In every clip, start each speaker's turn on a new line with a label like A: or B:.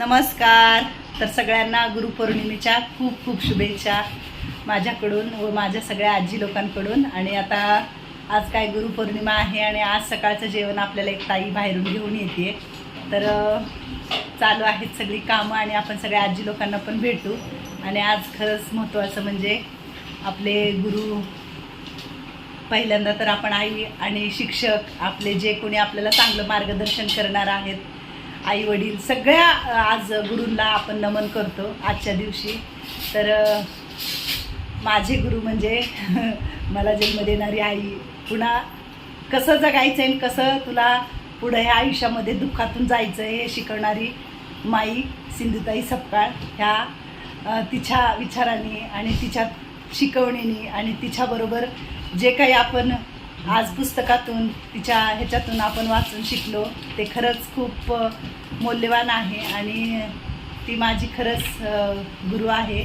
A: नमस्कार. तर सगळ्यांना गुरुपौर्णिमेच्या खूप खूप शुभेच्छा माझ्याकडून व माझ्या सगळ्या आजी लोकांकडून. आणि आता आज काय गुरुपौर्णिमा आहे आणि आज सकाळचं जेवण आपल्याला एक ताई बाहेरून घेऊन येते. तर चालू आहेत सगळी कामं आणि आपण सगळ्या आजी लोकांना पण भेटू. आणि आज खरंच महत्त्वाचं म्हणजे आपले गुरु पहिल्यांदा तर आपण आई आणि शिक्षक आपले जे कोणी आपल्याला चांगलं मार्गदर्शन करणार आहेत आई वडील सगळ्या आज गुरूंना आपण नमन करतो आजच्या दिवशी. तर माझे गुरु म्हणजे मला जन्म देणारी आई. पुन्हा कसं जगायचं आहे कसं तुला पुढं ह्या आयुष्यामध्ये दुःखातून जायचं आहे हे शिकवणारी माई सिंधुताई सपकाळ ह्या तिच्या विचारांनी आणि तिच्या शिकवणीने आणि तिच्याबरोबर जे काही आपण आज पुस्तकातून तिच्या ह्याच्यातून आपण वाचून शिकलो. ते खरंच खूप मौल्यवान आहे आणि ती माझी खरंच गुरु आहे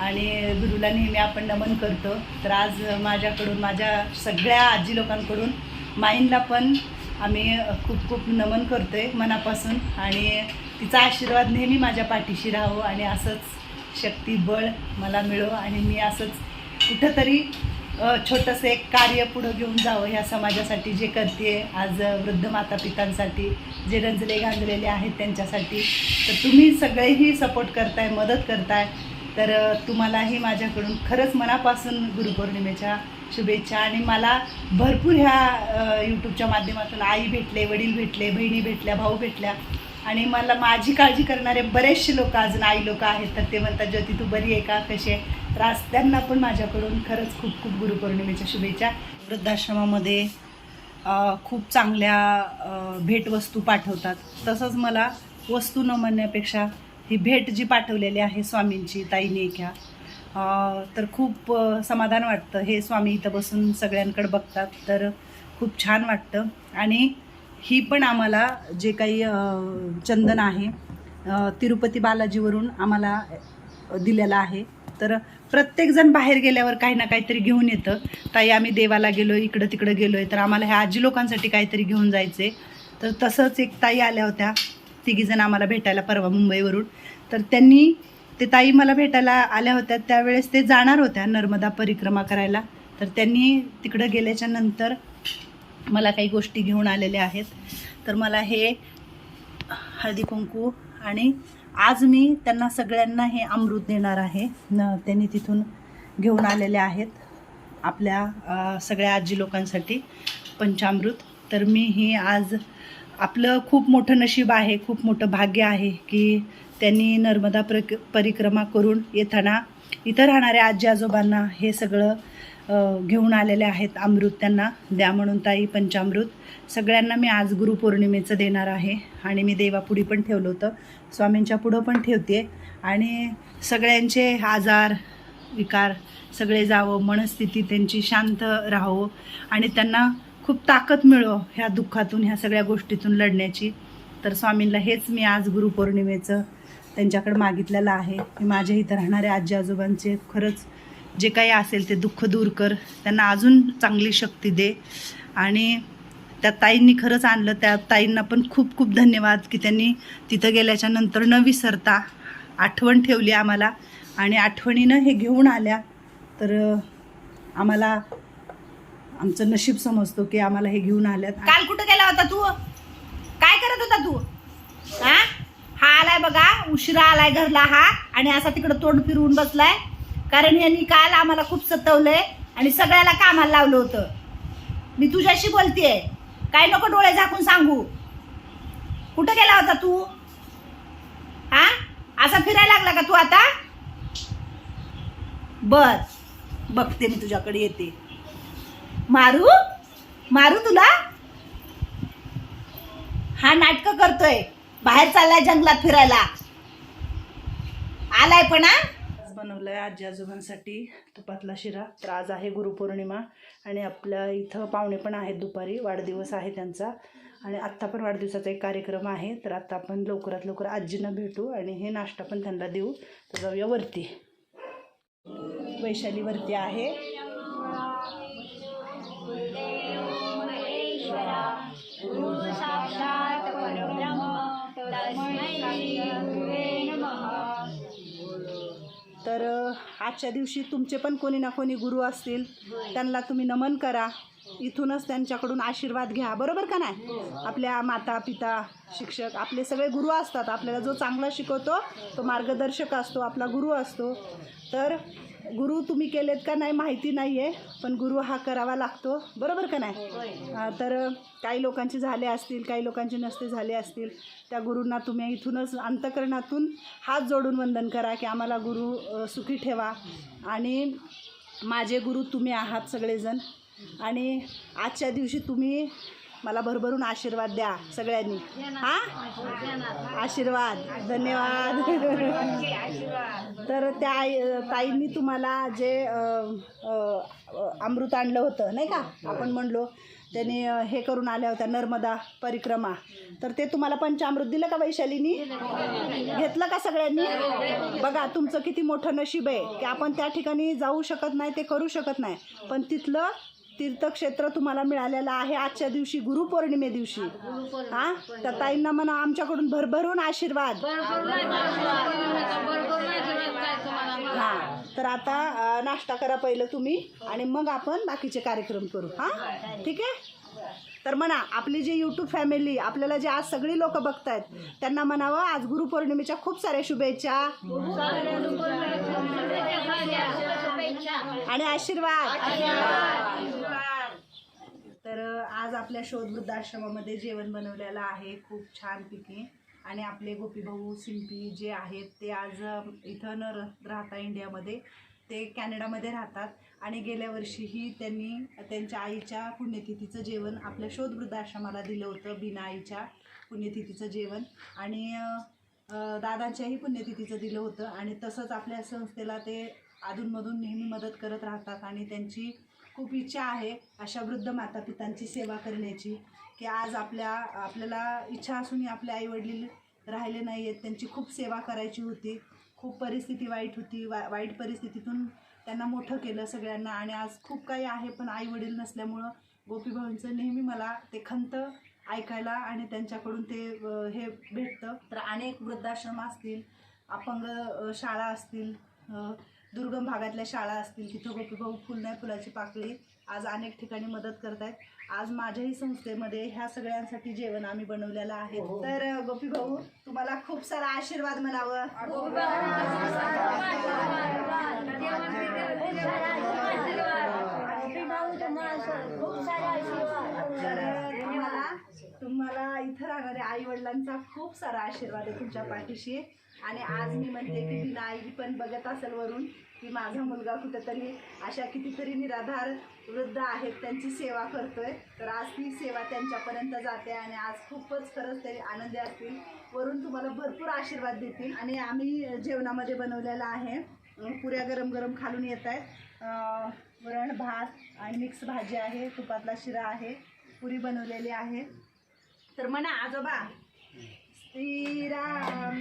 A: आणि गुरुला नेहमी आपण नमन करतो. तर आज माझ्याकडून माझ्या सगळ्या आजी लोकांकडून माईंना पण आम्ही खूप खूप नमन करतो आहे मनापासून. आणि तिचा आशीर्वाद नेहमी माझ्या पाठीशी राहो आणि असंच शक्ती बळ मला मिळो आणि मी असंच कुठंतरी छोटंसं एक कार्य पुढं घेऊन जावं ह्या समाजासाठी जे करते आज वृद्ध माता पितांसाठी जे रंजले गांजलेले आहेत त्यांच्यासाठी. तर तुम्ही सगळेही सपोर्ट करताय मदत करताय. तर तुम्हालाही माझ्याकडून खरंच मनापासून गुरुपौर्णिमेच्या शुभेच्छा. आणि मला भरपूर ह्या यूट्यूबच्या माध्यमातून आई भेटले वडील भेटले बहिणी भेटल्या भाऊ भेटल्या. आणि मला माझी काळजी करणारे बरेचसे लोक अजून आई लोक आहेत तर ते म्हणतात ज्योती तू बरी आहे का? कशी आहे? तर त्यांना पण माझ्याकडून खरंच खूप खूप गुरुपौर्णिमेच्या शुभेच्छा. वृद्धाश्रमामध्ये खूप चांगल्या भेटवस्तू पाठवतात. तसंच मला वस्तू न म्हणण्यापेक्षा ही भेट जी पाठवलेली आहे स्वामींची ताईने घ्या. तर खूप समाधान वाटतं. हे स्वामी इथं बसून सगळ्यांकडे बघतात तर खूप छान वाटतं. आणि ही पण आम्हाला जे काही चंदन आहे तिरुपती बालाजीवरून आम्हाला दिलेला दिलेलं आहे. तर प्रत्येकजण बाहेर गेल्यावर काही ना काहीतरी घेऊन येतं. ताई आम्ही देवाला गेलो इकडं तिकडं गेलो आहे तर आम्हाला ह्या आजी लोकांसाठी काहीतरी घेऊन जायचे तर तसंच एक ताई आल्या होत्या. तिघीजण आम्हाला भेटायला परवा मुंबईवरून. तर त्यांनी ते ताई मला भेटायला आल्या होत्या. त्यावेळेस ते जाणार होत्या नर्मदा परिक्रमा करायला. तर त्यांनी तिकडं गेल्याच्यानंतर मला काही गोष्टी घेऊन आलेल्या आहेत. तर मला हे हळदी कुंकू आणि आज मी त्यांना सगळ्यांना हे अमृत देणार आहे. न त्यांनी तिथून घेऊन आलेले आहेत आपल्या सगळ्या आजी लोकांसाठी पंचामृत. तर मी हे आज आपलं खूप मोठं नशीब आहे खूप मोठं भाग्य आहे की त्यांनी नर्मदा प्रक परिक्रमा करून येताना इथं राहणाऱ्या आजी आजोबांना हे सगळं घेऊन आलेले आहेत अमृत त्यांना द्या म्हणून ताई पंचामृत. सगळ्यांना मी आज गुरुपौर्णिमेचं देणार आहे आणि मी देवापुढी पण ठेवलं होतं. स्वामींच्या पुढं पण ठेवते आणि सगळ्यांचे आजार विकार सगळे जावं मनस्थिती त्यांची शांत राहावं आणि त्यांना खूप ताकद मिळो ह्या दुःखातून ह्या सगळ्या गोष्टीतून लढण्याची. तर स्वामींना हेच मी आज गुरुपौर्णिमेचं त्यांच्याकडे मागितलेलं आहे. की माझ्या इथं राहणाऱ्या आजी आजोबांचे खरंच जे काही असेल ते दुःख दूर कर. त्यांना अजून चांगली शक्ती दे. आणि त्या ताईंनी खरंच आणलं. त्या ताईंना पण खूप खूप धन्यवाद की त्यांनी तिथं गेल्याच्यानंतर न विसरता आठवण ठेवली आम्हाला. आणि आठवणीनं हे घेऊन आल्या. तर आम्हाला आमचं नशीब समजतो की आम्हाला हे घेऊन आल्यात.
B: काल कुठं गेला होता तू? काय करत होता तू? हा? हा आलाय बघा. उशिरा आलाय घरला हा. आणि असा तिकडं तोंड फिरवून बसलाय. कारण यांनी काल आम्हाला खूप सतवलंय आणि सगळ्याला कामाला लावलं होतं. मी तुझ्याशी बोलतेय. काय नको डोळे झाकून सांगू. कुठं गेला होता तू? हा? असा फिरायला लागला का तू आता? बर. बघते मी तुझ्याकडे येते. मारू? मारू तुला? हा नाटक करतोय. बाहेर चाललाय जंगलात फिरायला. आलाय पण हा?
A: आज आहे आजी आजोबांसाठी तुपातला शिरा. तर आज आहे गुरुपौर्णिमा आणि आपल्या इथं पाहुणे पण आहेत दुपारी. वाढदिवस आहे त्यांचा. आणि आत्ता पण वाढदिवसाचा एक कार्यक्रम आहे. तर आत्ता आपण लवकरात लवकर आजींना भेटू आणि हे नाश्ता पण त्यांना देऊ. तर जाऊया वरती. वैशाली वरती आहे.
C: साक्षात
A: तर आजच्या दिवशी तुमचे पण कोणी ना कोणी गुरु असतील. त्यांना तुम्ही नमन करा. इथूनच त्यांच्याकडून आशीर्वाद घ्या. बरोबर का नाही? आपल्या माता पिता शिक्षक आपले सगळे गुरु असतात. आपल्याला जो चांगला शिकवतो तो मार्गदर्शक असतो आपला गुरु असतो. तर गुरु तुम्ही केलेत का नाही माहिती नाही आहे पण गुरु हा करावा लागतो. बरोबर का नाही? तर काही लोकांचे झाले असतील काही लोकांचे नसते झाले असतील त्या गुरूंना तुम्ही इथूनच अंतकरणातून हात जोडून वंदन करा की आम्हाला गुरु सुखी ठेवा. आणि माझे गुरु तुम्ही आहात सगळेजण. आणि आजच्या दिवशी तुम्ही मला भरभरून आशीर्वाद द्या सगळ्यांनी. हां? आशीर्वाद. धन्यवाद. तर त्या आई ताईंनी तुम्हाला जे अमृत आणलं होतं नाही का? आपण म्हणलो त्यांनी हे करून आल्या होत्या नर्मदा परिक्रमा. तर ते तुम्हाला पंचामृत दिलं का वैशालीनी? घेतलं का सगळ्यांनी? बघा तुमचं किती मोठं नशीब आहे की आपण त्या ठिकाणी जाऊ शकत नाही ते करू शकत नाही. पण तिथलं तीर्थक्षेत्र तुम्हाला मिळालेलं आहे आजच्या दिवशी गुरुपौर्णिमे दिवशी. हा त्या ताईंना म्हणा आमच्याकडून भरभरून आशीर्वाद. हा तर आता नाश्ता करा पहिलं तुम्ही आणि मग आपण बाकीचे कार्यक्रम करू. हा? ठीक आहे? तर म्हणा आपली जी यूट्यूब फॅमिली आपल्याला जे आज सगळी लोक बघतायत त्यांना म्हणावं आज गुरुपौर्णिमेच्या खूप साऱ्या शुभेच्छा. आणि आशीर्वाद. तर आज आपल्या शोध वृद्धाश्रमामध्ये जेवण बनवलेलं आहे खूप छान पिके आणि आपले गोपीभाऊ सिंपी जे आहेत ते आज इथं न राहता इंडियामध्ये. ते कॅनडामध्ये राहतात. आणि गेल्या वर्षीही त्यांनी त्यांच्या आईच्या पुण्यतिथीचं जेवण आपल्या शोध वृद्धाश्रमाला दिलं होतं बिना आईच्या पुण्यतिथीचं जेवण. आणि दादांच्याही पुण्यतिथीचं दिलं होतं. आणि तसंच आपल्या संस्थेला ते अधूनमधून नेहमी मदत करत राहतात. आणि त्यांची खूप इच्छा आहे अशा वृद्ध मातापितांची सेवा करण्याची की आज आपल्या आपल्याला इच्छा असूनही आपले आईवडील राहिले नाही आहेत त्यांची खूप सेवा करायची होती खूप परिस्थिती वाईट होती वा वाईट परिस्थितीतून त्यांना मोठं केलं सगळ्यांना. आणि आज खूप काही आहे पण आईवडील नसल्यामुळं गोपीभाऊंचं नेहमी मला ते खंत ऐकायला आणि त्यांच्याकडून ते हे भेटतं. तर अनेक वृद्धाश्रम असतील अपंग शाळा असतील दुर्गम भागातल्या शाळा असतील तिथं गोपीभाऊ फुल नाही फुलाची पाकळी आज अनेक ठिकाणी मदत करत आहेत. आज माझ्याही संस्थेमध्ये ह्या सगळ्यांसाठी जेवण आम्ही बनवलेलं आहे. तर अ, गोपीभाऊ तुम्हाला खूप सारा आशीर्वाद म्हणावं. तर तुम्हाला तुम्हाला इथं राहणाऱ्या आई वडिलांचा खूप सारा आशीर्वाद आहे तुमच्या पाठीशी. आणि आज मी म्हणते की तिला आई पण बघत असेल वरून की माझा मुलगा कुठेतरी अशा कितीतरी निराधार वृद्ध आहेत त्यांची सेवा करतोय. तर आज ती सेवा त्यांच्यापर्यंत जाते आणि आज खूपच खरंच ते आनंदी असतील. वरून तुम्हाला भरपूर आशीर्वाद देतील. आणि आम्ही जेवणामध्ये बनवलेलं आहे. पुऱ्या गरम गरम खालून येत आहेत. वरण भात आणि मिक्स भाजी आहे. तुपातला शिरा आहे. पुरी बनवलेली आहे. तर म्हणा आजोबा. श्रीराम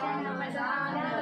D: गुरुदेव